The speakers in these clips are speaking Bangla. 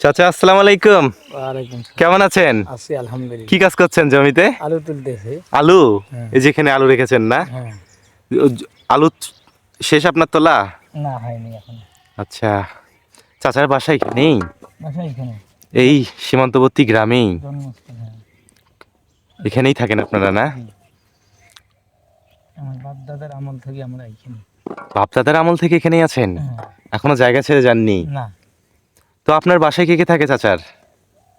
চাচা আসসালামু আলাইকুম। কেমন আছেন? আছি আলহামদুলিল্লাহ। কি কাজ করছেন জমিতে? আলু তুলতেছে। আলু? হ্যাঁ। এই যেখানে আলু রেখেছেন না? হ্যাঁ। আলু শেষ আপনার তোলা? না হয়নি এখন। আচ্ছা। চাচার বাসা এখানেই এই সীমান্তবর্তী গ্রামেই। হ্যাঁ। এখানেই থাকেন আপনারা না? আমার বাপ দাদার আমল থেকে আমরা এখানে। বাপদাদার আমল থেকে এখানেই আছেন। এখনও জায়গা ছেড়ে যাননি? না। তো আপনার বাসায় কে কে থাকে চাচার?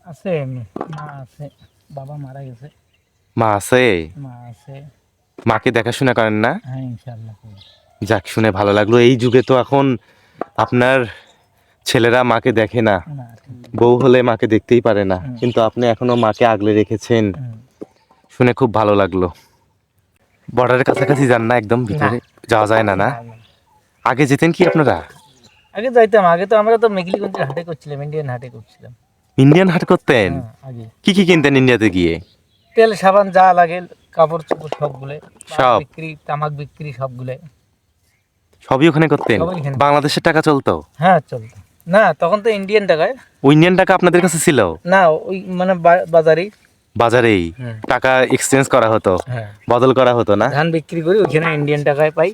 আছে মা আছে বাবা মারা গেছে। মা আছে? মা আছে। মাকে দেখাশোনা করেন না? হ্যাঁ ইনশাল্লাহ করব। যাক শুনে ভালো লাগল। এই যুগে তো এখন আপনার ছেলেরা মাকে দেখে না। বউ হলে মাকে দেখতেই পারে না। কিন্তু আপনি এখনও মাকে আগলে রেখেছেন। শুনে খুব ভালো লাগল। বর্ডারের কাছাকাছি যান না একদম ভিতরে? যাওয়া যায় না, না। আগে যেতেন কি আপনারা? আগে যাইতাম আগে তো আমরা তো মেঘলিগঞ্জের হাটে করছিলাম ইন্ডিয়ান হাটে করছিলাম। ইন্ডিয়ান হাট করতেন? হ্যাঁ, আগে। কি কি কিনতেন ইন্ডিয়াতে গিয়ে? তেল সাবান যা লাগে কাপড় চোপড় সবগুলো সব? বিক্রি তামাক বিক্রি সবগুলো। সবই ওখানে করতেন? বাংলাদেশের টাকা চলতো? হ্যাঁ চলতো। না তখন তো ইন্ডিয়ান টাকায় ওই ইন্ডিয়ান টাকা আপনাদের কাছে ছিল? না ওই মানে বাজারেই। বাজারেই? টাকা এক্সচেঞ্জ করা হতো? হ্যাঁ। বদল করা হতো না? ধান বিক্রি করি ওখানে ইন্ডিয়ান টাকায় পাই।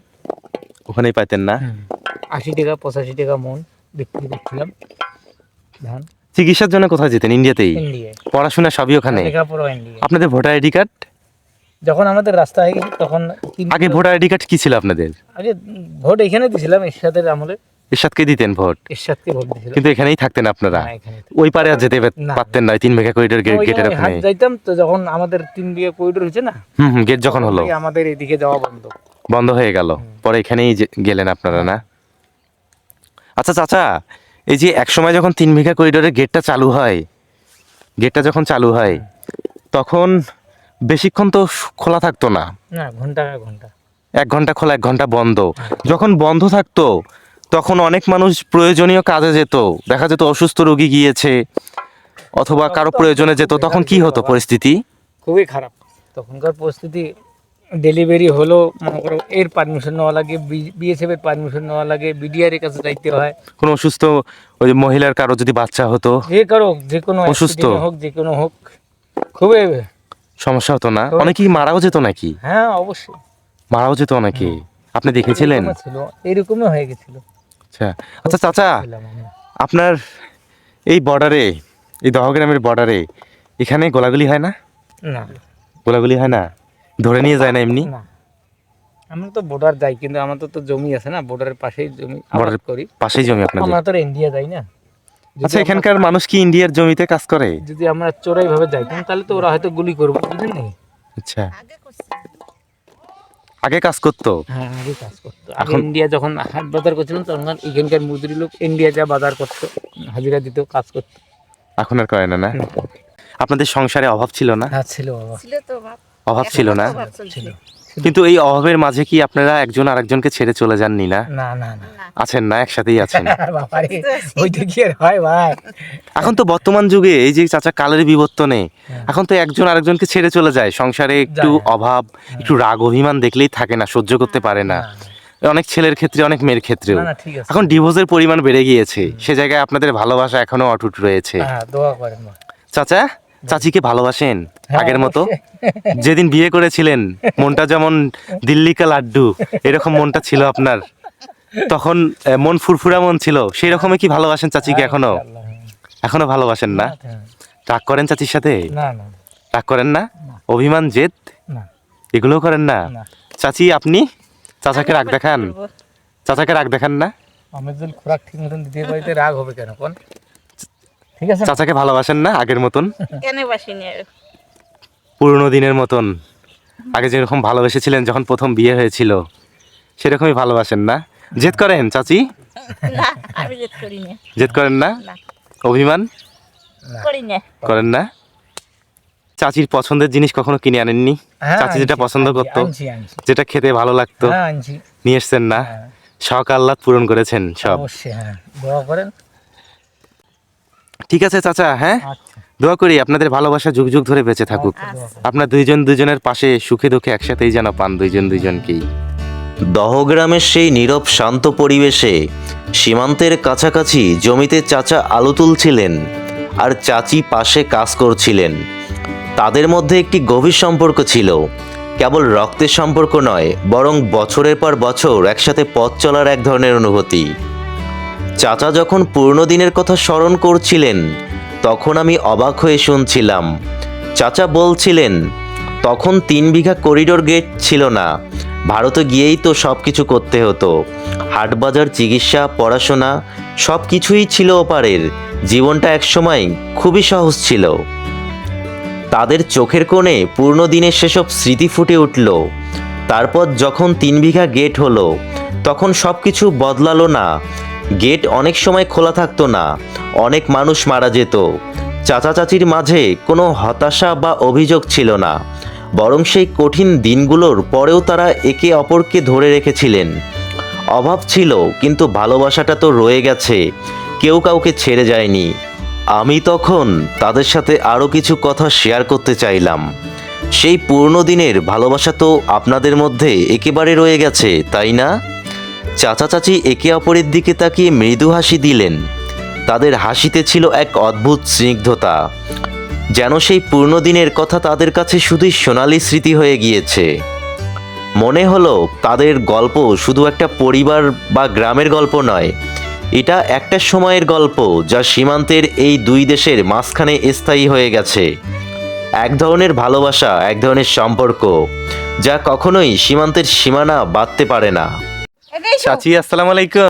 ওখানেই পাইতেন না? আশি টাকা পঁচাশি টাকা মন বিক্রি করছিলাম। ধান। চিকিৎসার জন্য কোথায় যেতেন? ইন্ডিয়াতেই? পড়াশোনা সবই ওখানে? আপনাদের ভোটার আইডি কার্ড? যখন আমাদের রাস্তা হয়ে গেছে তখন আগে ভোটার আইডি কার্ড কি ছিল আপনাদের? আগে ভোট এখানে দিছিলাম এরশাদের আমলে। এরশাদকে দিতেন ভোট? এরশাদকে ভোট দিছিলাম। কিন্তু এখানেই থাকতেন আপনারা? ওই পারে আর যেতে। পারতেন না তিন মেঘা করিডোর গেটের ওখানে। যাইতাম তো যখন আমাদের তিন বিঘা করিডোর হয়েছে না হুম গেট যখন হলো। আমাদের এদিকে যাওয়া বন্ধ। বন্ধ হয়ে গেল। পরে এখানেই গেলেন আপনারা না? আচ্ছা চাচা এই যে এক সময় যখন তিন বিঘা করিডোরের গেটটা চালু হয় গেটটা যখন চালু হয় তখন বেশিক্ষণ তো খোলা থাকতো না। না ঘণ্টা ঘণ্টা। এক ঘণ্টা খোলা এক ঘণ্টা বন্ধ। যখন বন্ধ থাকতো তখন অনেক মানুষ প্রয়োজনীয় কাজে যেত। দেখা যেত অসুস্থ রোগী গিয়েছে অথবা কারও প্রয়োজনে যেত। তখন কি হতো পরিস্থিতি? খুবই খারাপ। তখনকার পরিস্থিতি ডেলিভারি হলো মনে করো এর পারমিশন নেওয়া লাগে বিএসএফ এর পারমিশন নেওয়া লাগে বিডিআর এর কাছে যাইতে হয়। কোনো অসুস্থ ওই মহিলার কারও যদি বাচ্চা হতো? যে কারও যে কোনো অসুস্থ? হোক যে কোনো হোক খুবই সমস্যা হতো না? অনেকেই মারাও যেত নাকি? হ্যাঁ অবশ্যই। মারাও যেত অনেকে? আপনি দেখেছিলেন? এরকমই হয়ে গেছিল। আচ্ছা আচ্ছা চাচা আপনার এই বর্ডারে এই দহগ্রামের বর্ডারে এখানে গোলাগুলি হয় না? না। গোলাগুলি হয় না? ধরে নিয়ে যায় না এমনি? না। আমরা তো বর্ডার যাই কিন্তু আমাদের তো জমি আছে না বর্ডারের পাশেই জমি Border- করি। পাশেই জমি আপনাদের? আমরা তো ইন্ডিয়া যাই না। আচ্ছা এখানকার মানুষ কি ইন্ডিয়ার জমিতে কাজ করে? যদি আমরা চোরাই ভাবে যাইতাম তাহলে তো ওরা হয়তো গুলি করব বুঝলেন নি? আচ্ছা। আগে কাজ করতো? হ্যাঁ আগে কাজ করতো। এখন- ইন্ডিয়া যখন হাট বাজার করছিলাম তখন এখানকার মজুরি লোক ইন্ডিয়া যা বাজার করতো হাজিরা দিত কাজ করতো। এখন আর করে না না? আপনাদের সংসারে অভাব ছিল না? হ্যাঁ ছিল অভাব। ছিল তো বাপ অভাব ছিল না? ছিল। কিন্তু এই অভাবের মাঝে কি আপনারা একজন আরেকজনকে ছেড়ে চলে যাননি না? না না আছেন না একসাথেই আছেন। ওইটা কি আর হয় ভাই? এখন তো বর্তমান যুগে এই যে চাচা কালের বিবর্তনে এখন তো একজন আরেকজনকে ছেড়ে চলে যায়। সংসারে একটু অভাব একটু রাগ অভিমান দেখলেই থাকে না সহ্য করতে পারে না। অনেক ছেলের ক্ষেত্রে অনেক মেয়ের ক্ষেত্রেও। না না ঠিক এখন ডিভোর্সের পরিমাণ বেড়ে গিয়েছে। সে জায়গায় আপনাদের ভালোবাসা এখনও অটুট রয়েছে। হ্যাঁ দোয়া করেন মা। চাচা? চাচিকে ভালোবাসেন হ্যাঁ, আগের মতো? যেদিন বিয়ে করেছিলেন মনটা যেমন দিল্লি কা লাড্ডু এরকম মনটা ছিল আপনার। তখন মন ফুরফুরা মন ছিল। সেই রকমই কি ভালোবাসেন চাচিকে এখনও? হ্যাঁ। এখনও ভালোবাসেন না? হ্যাঁ। রাগ করেন চাচির সাথে? না না রাগ করেন না। অভিমান জেদ? না। এগুলোও করেন না? না। চাচি আপনি? চাচাকে রাগ দেখান। চাচাকে রাগ দেখান না? আমি যদি খোরাক ঠিক মতন দিতে পারি রাগ হবে কেন কোন? ঠিক আছে? চাচাকে ভালোবাসেন না আগের মতন? কেন বাসিনি আর? পুরনো দিনের মতন। আগে যেরকম ভালোবেসেছিলেন যখন প্রথম বিয়ে হয়েছিল সেরকমই ভালোবাসেন না। জেদ করেন চাচি? না আমি জেদ করি না জেদ করেন না? অভিমান? করি না। করেন। না? চাচির পছন্দের জিনিস কখনো কিনে আনেননি? হ্যাঁ, চাচি যেটা পছন্দ করতো যেটা খেতে ভালো লাগতো হ্যাঁ নিয়ে এসছেন না? হ্যাঁ, শখ আহ্লাদ পূরণ করেছেন সব। অবশ্যই হ্যাঁ। দোয়া করেন। ঠিক আছে চাচা হ্যাঁ? আচ্ছা। দোয়া করি আপনাদের ভালোবাসা যুগ যুগ ধরে বেঁচে থাকুক। আচ্ছা, আপনার দুইজন দুজনের পাশে সুখে দুঃখে একসাথেই যেন পান দুইজন দুইজনকেই। দহগ্রামের সেই নীরব শান্ত পরিবেশে সীমান্তের কাছাকাছি জমিতে চাচা আলু তুলছিলেন আর চাচি পাশে কাজ করছিলেন। তাদের মধ্যে একটি গভীর সম্পর্ক ছিল। কেবল রক্তের সম্পর্ক নয় বরং বছরের পর বছর একসাথে পথ চলার এক ধরনের অনুভূতি। চাচা যখন পুরনো দিনের কথা স্মরণ করছিলেন, তখন আমি অবাক হয়ে শুনছিলাম। চাচা বলছিলেন, তখন তিন বিঘা করিডোর গেট ছিল না, ভারতে গিয়েই তো সব কিছু করতে হতো। হাটবাজার, চিকিৎসা, পড়াশোনা সব কিছুই ছিল ওপারের। জীবনটা একসময় খুবই সহজ ছিল। তাদের চোখের কোণে পূর্ণ দিনের সেসব স্মৃতি ফুটে উঠল। তারপর যখন তিন বিঘা গেট হলো, তখন সব কিছু বদলালো না। গেট অনেক সময় খোলা থাকতো না। অনেক মানুষ মারা যেত। চাচা চাচির মাঝে কোনো হতাশা বা অভিযোগ ছিল না। বরং সেই কঠিন দিনগুলোর পরেও তারা একে অপরকে ধরে রেখেছিলেন। অভাব ছিল, কিন্তু ভালোবাসাটা তো রয়ে গেছে। কেউ কাউকে ছেড়ে যায়নি। আমি তখন তাদের সাথে আরও কিছু কথা শেয়ার করতে চাইলাম। সেই পুরনো দিনের ভালোবাসা তো আপনাদের মধ্যে একেবারে রয়ে গেছে, তাই না? চাচা চাচি একে অপরের দিকে তাকিয়ে মৃদু হাসি দিলেন। তাদের হাসিতে ছিল এক অদ্ভুত স্নিগ্ধতা, যেন সেই পুরনো দিনের কথা তাদের কাছে শুধুই সোনালি স্মৃতি হয়ে গিয়েছে। মনে হলো, তাদের গল্প শুধু একটা পরিবার বা গ্রামের গল্প নয়, এটা একটা সময়ের গল্প যা সীমান্তের এই দুই দেশের মাঝখানে স্থায়ী হয়ে গেছে। এক ধরনের ভালোবাসা, এক ধরনের সম্পর্ক, যা কখনোই সীমান্তের সীমানা বাঁধতে পারে না। চাচি আসসালামু আলাইকুম।